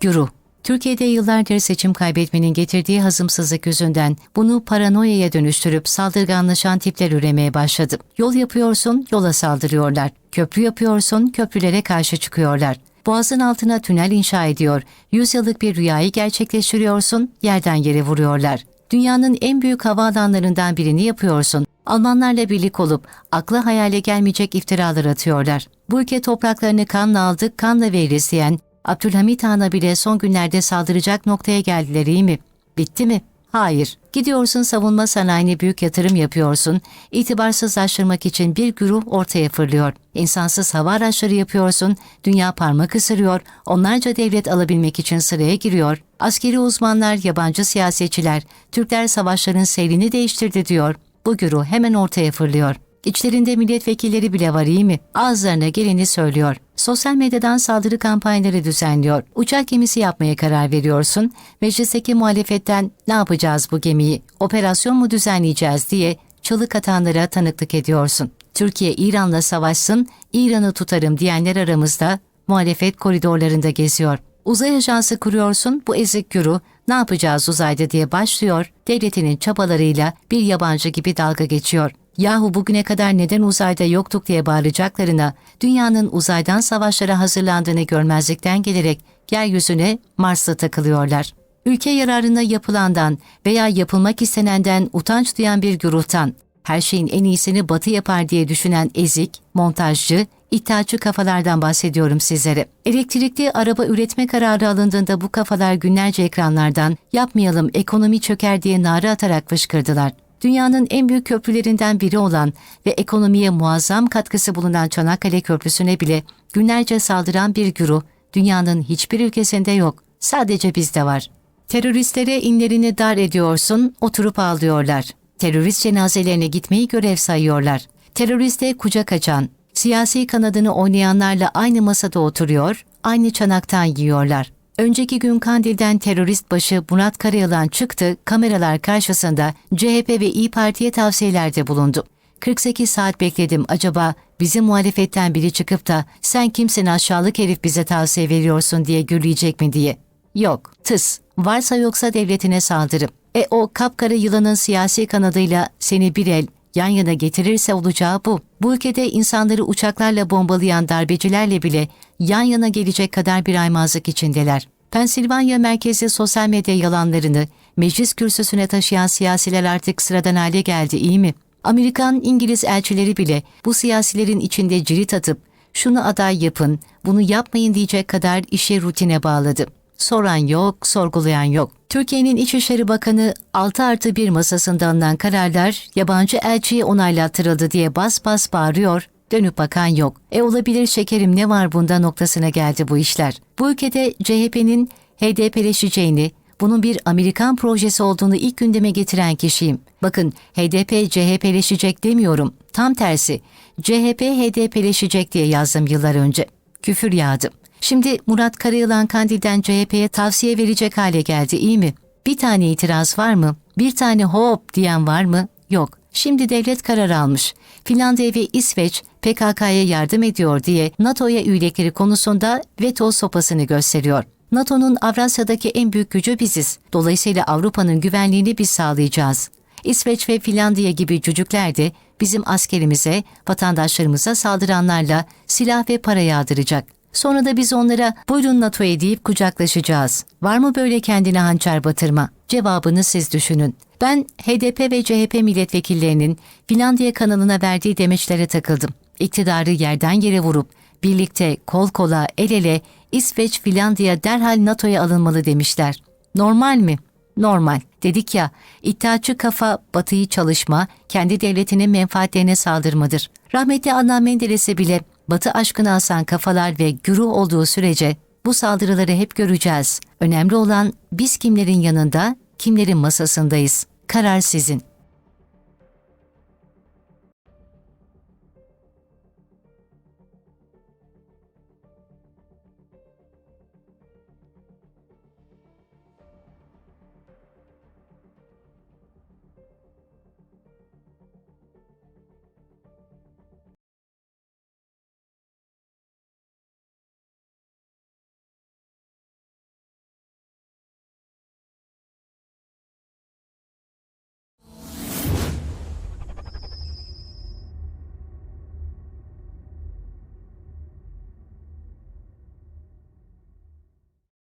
Güruh Türkiye'de yıllardır seçim kaybetmenin getirdiği hazımsızlık yüzünden bunu paranoyaya dönüştürüp saldırganlaşan tipler üremeye başladı. Yol yapıyorsun, yola saldırıyorlar. Köprü yapıyorsun, köprülere karşı çıkıyorlar. Boğazın altına tünel inşa ediyor, yüzyıllık bir rüyayı gerçekleştiriyorsun, yerden yere vuruyorlar. Dünyanın en büyük havaalanlarından birini yapıyorsun. Almanlarla birlik olup akla hayale gelmeyecek iftiralar atıyorlar. Bu ülke topraklarını kanla aldık, kanla veririz diyen Abdülhamit Han'a bile son günlerde saldıracak noktaya geldiler iyi mi? Bitti mi? Hayır. Gidiyorsun savunma sanayine büyük yatırım yapıyorsun. İtibarsızlaştırmak için bir güruh ortaya fırlıyor. İnsansız hava araçları yapıyorsun. Dünya parmak ısırıyor. Onlarca devlet alabilmek için sıraya giriyor. Askeri uzmanlar, yabancı siyasetçiler, Türkler savaşların seyrini değiştirdi diyor. Bu güruh hemen ortaya fırlıyor. İçlerinde milletvekilleri bile var iyi mi? Ağızlarına geleni söylüyor. Sosyal medyadan saldırı kampanyaları düzenliyor. Uçak gemisi yapmaya karar veriyorsun. Meclisteki muhalefetten ne yapacağız bu gemiyi, operasyon mu düzenleyeceğiz diye çalık atanlara tanıklık ediyorsun. Türkiye İran'la savaşsın, İran'ı tutarım diyenler aramızda muhalefet koridorlarında geziyor. Uzay ajansı kuruyorsun, bu ezik güruh ne yapacağız uzayda diye başlıyor, devletinin çabalarıyla bir yabancı gibi dalga geçiyor. Yahu bugüne kadar neden uzayda yoktuk diye bağıracaklarına, dünyanın uzaydan savaşlara hazırlandığını görmezlikten gelerek yeryüzüne Mars'la takılıyorlar. Ülke yararına yapılandan veya yapılmak istenenden utanç duyan bir güruhtan, her şeyin en iyisini batı yapar diye düşünen ezik, montajcı, iddiaçı kafalardan bahsediyorum sizlere. Elektrikli araba üretme kararı alındığında bu kafalar günlerce ekranlardan yapmayalım ekonomi çöker diye nara atarak fışkırdılar. Dünyanın en büyük köprülerinden biri olan ve ekonomiye muazzam katkısı bulunan Çanakkale Köprüsü'ne bile günlerce saldıran bir güruh dünyanın hiçbir ülkesinde yok. Sadece bizde var. Teröristlere inlerini dar ediyorsun, oturup ağlıyorlar. Terörist cenazelerine gitmeyi görev sayıyorlar. Teröriste kucak açan, siyasi kanadını oynayanlarla aynı masada oturuyor, aynı çanaktan yiyorlar. Önceki gün Kandil'den terörist başı Murat Karayalan çıktı, kameralar karşısında CHP ve İyi Parti'ye tavsiyelerde bulundu. 48 saat bekledim acaba bizim muhalefetten biri çıkıp da sen kimsin aşağılık herif bize tavsiye veriyorsun diye gürleyecek mi diye. Yok, tıs, varsa yoksa devletine saldırım. E o kapkara yılanın siyasi kanadıyla seni bir el, yan yana getirirse olacağı bu. Bu ülkede insanları uçaklarla bombalayan darbecilerle bile yan yana gelecek kadar bir aymazlık içindeler. Pensilvanya merkezli sosyal medya yalanlarını meclis kürsüsüne taşıyan siyasiler artık sıradan hale geldi iyi mi? Amerikan, İngiliz elçileri bile bu siyasilerin içinde cirit atıp şunu aday yapın, bunu yapmayın diyecek kadar işe rutine bağladı. Soran yok, sorgulayan yok. Türkiye'nin İçişleri Bakanı 6 artı 1 masasında alınan kararlar yabancı elçiye onaylattırıldı diye bas bas bağırıyor, dönüp bakan yok. E olabilir şekerim ne var bunda noktasına geldi bu işler. Bu ülkede CHP'nin HDP'leşeceğini, bunun bir Amerikan projesi olduğunu ilk gündeme getiren kişiyim. Bakın HDP CHP'leşecek demiyorum. Tam tersi. CHP HDP'leşecek diye yazdım yıllar önce. Küfür yağdı. Şimdi Murat Karayılan Kandil'den CHP'ye tavsiye verecek hale geldi iyi mi? Bir tane itiraz var mı? Bir tane hop diyen var mı? Yok. Şimdi devlet karar almış. Finlandiya ve İsveç PKK'ya yardım ediyor diye NATO'ya üyelikleri konusunda veto sopasını gösteriyor. NATO'nun Avrasya'daki en büyük gücü biziz. Dolayısıyla Avrupa'nın güvenliğini biz sağlayacağız. İsveç ve Finlandiya gibi cücükler de bizim askerimize, vatandaşlarımıza saldıranlarla silah ve para yağdıracak. Sonra da biz onlara buyurun NATO'ya deyip kucaklaşacağız. Var mı böyle kendine hançer batırma? Cevabını siz düşünün. Ben HDP ve CHP milletvekillerinin Finlandiya kanalına verdiği demeçlere takıldım. İktidarı yerden yere vurup birlikte kol kola el ele İsveç Finlandiya derhal NATO'ya alınmalı demişler. Normal mi? Normal. Dedik ya, iddiaçı kafa batıyı çalışma, kendi devletinin menfaatlerine saldırmadır. Rahmetli Adnan Menderes'e bile batı aşkına asan kafalar ve güruh olduğu sürece bu saldırıları hep göreceğiz. Önemli olan biz kimlerin yanında, kimlerin masasındayız. Karar sizin.